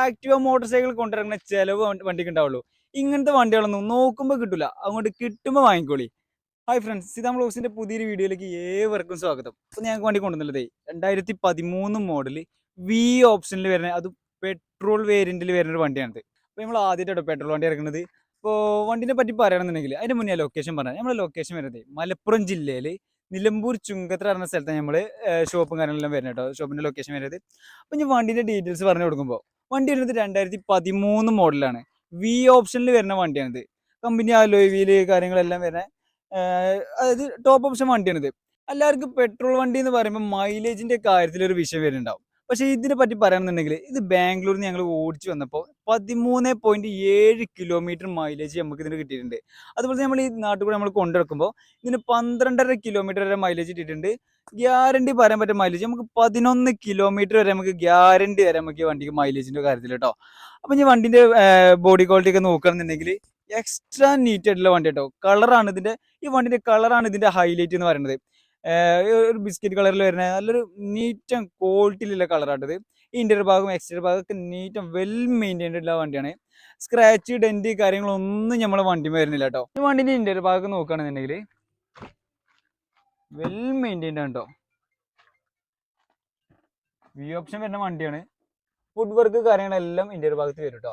Activa motor cycle കൊണ്ടിറങ്ങുന്ന ചിലവ് വണ്ടി- വണ്ടിക്ക് ഉണ്ടാവുള്ളൂ ഇങ്ങനത്തെ വണ്ടികളൊന്നും നോക്കുമ്പോൾ കിട്ടില്ല അങ്ങോട്ട് കിട്ടുമ്പോൾ വാങ്ങിക്കോളി. ഹായ് ഫ്രണ്ട്സ് സീതാം ബ്ലോഗ്സിന്റെ പുതിയൊരു വീഡിയോയിലേക്ക് ഏവർക്കും സ്വാഗതം. അപ്പോൾ ഞങ്ങൾക്ക് വണ്ടി കൊണ്ടുവന്നുള്ളത് രണ്ടായിരത്തി പതിമൂന്ന് മോഡൽ വി ഓപ്ഷനിൽ വരുന്ന അത് പെട്രോൾ വേരിയന്റിൽ വരുന്ന ഒരു വണ്ടിയാണിത് അപ്പോൾ നമ്മൾ ആദ്യമായിട്ടോ പെട്രോൾ വണ്ടി ഇറക്കുന്നത് ഇപ്പോൾ വണ്ടിനെ പറ്റി പറയുകയാണെന്നുണ്ടെങ്കിൽ അതിന് മുന്നേ ലൊക്കേഷൻ പറയാം നമ്മുടെ ലൊക്കേഷൻ വരുന്നത് മലപ്പുറം ജില്ലയിൽ നിലമ്പൂർ ചുങ്കത്ര പറഞ്ഞ സ്ഥലത്താണ് നമ്മൾ ഷോപ്പും കാര്യങ്ങളെല്ലാം വരുന്നത് കേട്ടോ ഷോപ്പിന്റെ ലൊക്കേഷൻ വരുന്നത്. അപ്പോൾ ഞാൻ വണ്ടിന്റെ ഡീറ്റെയിൽസ് പറഞ്ഞു കൊടുക്കുമ്പോൾ വണ്ടി വരുന്നത് രണ്ടായിരത്തി പതിമൂന്ന് മോഡലാണ്. വി ഓപ്ഷനിൽ വരുന്ന വണ്ടിയാണിത്. കമ്പനി അലോയ് വീൽ കാര്യങ്ങളെല്ലാം വരുന്ന അതായത് ടോപ്പ് ഓപ്ഷൻ വണ്ടിയാണിത്. എല്ലാവർക്കും പെട്രോൾ വണ്ടി എന്ന് പറയുമ്പോൾ മൈലേജിന്റെ കാര്യത്തിൽ ഒരു വിഷയം വരുന്നുണ്ടാവും. പക്ഷേ ഇതിനെ പറ്റി പറയുകയാണെന്നുണ്ടെങ്കിൽ ഇത് ബാംഗ്ലൂരിൽ ഞങ്ങൾ ഓടിച്ചു വന്നപ്പോൾ പതിമൂന്ന് പോയിന്റ് ഏഴ് കിലോമീറ്റർ മൈലേജ് നമുക്ക് ഇതിന് കിട്ടിയിട്ടുണ്ട്. അതുപോലെ നമ്മൾ ഈ നാട്ടിൽ കൂടെ നമ്മൾ കൊണ്ടുനടക്കുമ്പോൾ ഇതിന് പന്ത്രണ്ടര കിലോമീറ്റർ വരെ മൈലേജ് കിട്ടിയിട്ടുണ്ട്. ഗ്യാരണ്ടി പറയാൻ പറ്റും മൈലേജ് നമുക്ക് പതിനൊന്ന് കിലോമീറ്റർ വരെ നമുക്ക് ഗ്യാരണ്ടി വരെ നമുക്ക് വണ്ടിക്ക് മൈലേജിന്റെ കാര്യത്തിൽ കേട്ടോ അപ്പൊ ഈ വണ്ടിന്റെ ബോഡി ക്വാളിറ്റി ഒക്കെ നോക്കുകയാണെന്നുണ്ടെങ്കിൽ എക്സ്ട്രാ നീറ്റ് ആയിട്ടുള്ള വണ്ടി കേട്ടോ കളറാണ് ഇതിന്റെ ഈ വണ്ടിന്റെ കളറാണ് ഇതിന്റെ ഹൈലൈറ്റ് എന്ന് പറയുന്നത്. ഒരു ബിസ്ക്കറ്റ് കളറിൽ വരുന്ന നല്ലൊരു നീറ്റ് ക്വാളിറ്റിയിലുള്ള ഈ ഇന്റീരിയർ ഭാഗം എക്സ്റ്റീരിയർ ഭാഗം ഒക്കെ നീറ്റ് വെൽ മെയിന്റൈൻഡ് ഉള്ള വണ്ടിയാണ് സ്ക്രാച്ച് ഡെന്റ് കാര്യങ്ങളൊന്നും നമ്മളെ വണ്ടി വരുന്നില്ല കേട്ടോ ഈ വണ്ടിന്റെ ഇന്റീരിയർ ഭാഗം നോക്കുകയാണെന്നുണ്ടെങ്കിൽ വെൽ മെയിന്റൈൻഡ് ആണ് കേട്ടോ വി ഓപ്ഷൻ വരുന്ന വണ്ടിയാണ്. ഫുഡ് വർക്ക് കാര്യങ്ങളെല്ലാം ഇന്റീരിയർ ഭാഗത്ത് വരും കേട്ടോ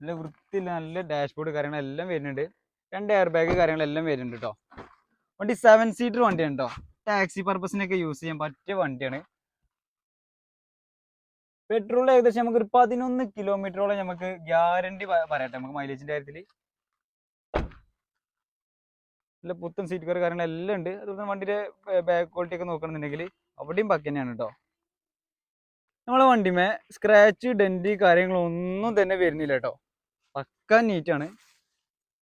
നല്ല വൃത്തി നല്ല ഡാഷ്ബോർഡ് കാര്യങ്ങളെല്ലാം വരുന്നുണ്ട്. രണ്ട് എയർ ബാഗ് കാര്യങ്ങളെല്ലാം വരുന്നുണ്ട് കേട്ടോ വണ്ടി സെവൻ സീറ്റർ വണ്ടിയാണ് കേട്ടോ ടാക്സി പർപ്പസിനൊക്കെ യൂസ് ചെയ്യാൻ പറ്റിയ വണ്ടിയാണ്. പെട്രോൾ ഏകദേശം നമുക്ക് ഒരു പതിനൊന്ന് കിലോമീറ്ററോളം നമുക്ക് ഗ്യാരണ്ടി പറയട്ടെ നമുക്ക് മൈലേജിന്റെ കാര്യത്തിൽ നല്ല പുത്തൻ സീറ്റ് കയറി കാര്യങ്ങളെല്ലാം ഉണ്ട്. അതുപോലെ വണ്ടിയുടെ ബാക്ക് ക്വാളിറ്റി ഒക്കെ നോക്കണമെന്നുണ്ടെങ്കിൽ അവിടെയും പക്ക തന്നെയാണ് കേട്ടോ നമ്മളെ വണ്ടിമേ സ്ക്രാച്ച് ഡെന്റ് കാര്യങ്ങളൊന്നും തന്നെ വരുന്നില്ല കേട്ടോ പക്ക നീറ്റാണ്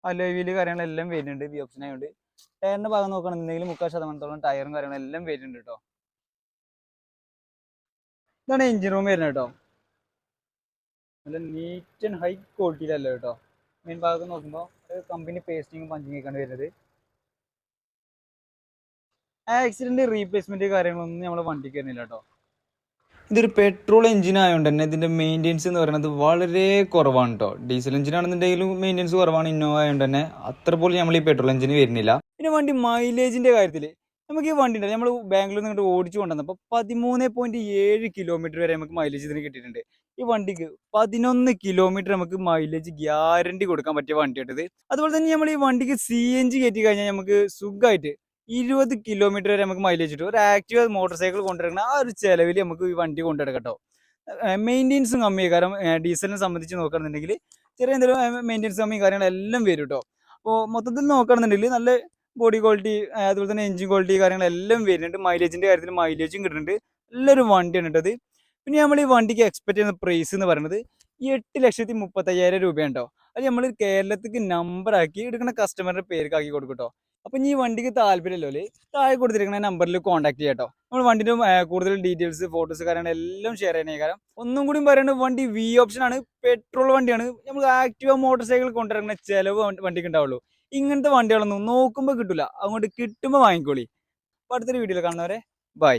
അലോയിൽ കാര്യങ്ങളെല്ലാം വരുന്നുണ്ട് ബി ഓപ്ഷൻ ആയതുകൊണ്ട് ടയറിന്റെ ഭാഗം നോക്കണമെന്നുണ്ടെങ്കിൽ മുക്കാൽ ശതമാനത്തോളം ടയറും കാര്യങ്ങളെല്ലാം വരുന്നുണ്ട് കേട്ടോ ഇതാണ് എഞ്ചിൻ റൂം വരുന്നത് കേട്ടോ നല്ല നീറ്റ് ആൻഡ് ഹൈ ക്വാളിറ്റിയിലല്ല കേട്ടോ മെയിൻ ഭാഗത്ത് നോക്കുമ്പോൾ കമ്പനി പേസ്റ്റിങ്ങും പഞ്ചിങ്ങൊക്കെയാണ് വരുന്നത്. ആക്സിഡന്റ് റീപ്ലേസ്മെന്റ് കാര്യങ്ങളൊന്നും നമ്മളെ വണ്ടിക്ക് വരുന്നില്ല കേട്ടോ ഇതൊരു പെട്രോൾ എഞ്ചിൻ ആയതുകൊണ്ട് തന്നെ ഇതിന്റെ മെയിന്റെനൻസ് എന്ന് പറയുന്നത് വളരെ കുറവാണ് കേട്ടോ ഡീസൽ എഞ്ചിൻ ആണെന്നുണ്ടെങ്കിലും മെയിന്റെനൻസ് കുറവാണ് ഇന്നോവ ആയതുകൊണ്ട് തന്നെ അത്ര പോലും നമ്മൾ ഈ പെട്രോൾ എഞ്ചിന് വരുന്നില്ല. പിന്നെ വണ്ടി മൈലേജിന്റെ കാര്യത്തിൽ നമുക്ക് ഈ വണ്ടി നമ്മൾ ബാംഗ്ലൂരിൽ നിന്ന് ഓടിച്ചു കൊണ്ടുവന്നപ്പോൾ പതിമൂന്ന് പോയിന്റ് ഏഴ് കിലോമീറ്റർ വരെ നമുക്ക് മൈലേജ് ഇതിന് കിട്ടിയിട്ടുണ്ട്. ഈ വണ്ടിക്ക് പതിനൊന്ന് കിലോമീറ്റർ നമുക്ക് മൈലേജ് ഗ്യാരണ്ടി കൊടുക്കാൻ പറ്റിയ വണ്ടിയായിട്ടത് അതുപോലെ തന്നെ നമ്മൾ ഈ വണ്ടിക്ക് സി എൻ ജി കയറ്റി കഴിഞ്ഞാൽ നമുക്ക് സുഖമായിട്ട് ഇരുപത് കിലോമീറ്റർ വരെ നമുക്ക് മൈലേജ് കിട്ടും. ഒരു ആക്റ്റീവ് മോട്ടോർ സൈക്കിൾ കൊണ്ടുവരുന്ന ആ ഒരു ചിലവിൽ നമുക്ക് ഈ വണ്ടി കൊണ്ടുവരാം മെയിന്റെനൻസും കമ്മിയാണ് കാരണം ഡീസലിനെ സംബന്ധിച്ച് നോക്കുകയാണെന്നുണ്ടെങ്കിൽ ചെറിയ എന്തെങ്കിലും മെയിന്റെനൻസ് കമ്മി കാര്യങ്ങളെല്ലാം വരും കേട്ടോ. അപ്പോൾ മൊത്തത്തിൽ നോക്കുകയാണെന്നുണ്ടെങ്കിൽ നല്ല ബോഡി ക്വാളിറ്റി അതുപോലെ തന്നെ എഞ്ചിൻ ക്വാളിറ്റി കാര്യങ്ങളെല്ലാം വരുന്നുണ്ട്. മൈലേജിന്റെ കാര്യത്തിൽ മൈലേജും കിട്ടുന്നുണ്ട്. നല്ലൊരു വണ്ടിയാണ് കേട്ടത് പിന്നെ നമ്മൾ ഈ വണ്ടിക്ക് എക്സ്പെക്ട് ചെയ്യുന്ന പ്രൈസ് എന്ന് പറയുന്നത് എട്ട് ലക്ഷത്തി മുപ്പത്തയ്യായിരം രൂപയാണ് കേട്ടോ. അത് നമ്മൾ കേരളത്തിക്ക് നമ്പറാക്കി എടുക്കുന്ന കസ്റ്റമറിന്റെ പേർക്കാക്കി കൊടുക്കും കേട്ടോ. അപ്പം ഇനി ഈ വണ്ടിക്ക് താല്പര്യമില്ലോ. താഴെ കൊടുത്തിരിക്കുന്ന നമ്പറിൽ കോൺടാക്ട് ചെയ്യാട്ടോ. നമ്മൾ വണ്ടിന്റെ കൂടുതൽ ഡീറ്റെയിൽസ് ഫോട്ടോസ് കാര്യങ്ങൾ എല്ലാം ഷെയർ ചെയ്യണേ കാരണം ഒന്നും കൂടി പറയുന്നത് വണ്ടി വി ഓപ്ഷൻ ആണ് പെട്രോൾ വണ്ടിയാണ്. നമ്മൾ ആക്റ്റീവ മോട്ടോർ സൈക്കിൾ കൊണ്ടിറങ്ങുന്ന ചിലവ് വണ്ടി- വണ്ടിക്ക് ഉണ്ടാവുള്ളൂ. ഇങ്ങനത്തെ വണ്ടികളൊന്നും നോക്കുമ്പോൾ കിട്ടില്ല അതുകൊണ്ട് കിട്ടുമ്പോൾ വാങ്ങിക്കോളി. അപ്പോൾ അടുത്തൊരു വീഡിയോയിൽ കാണുന്നവരെ ബൈ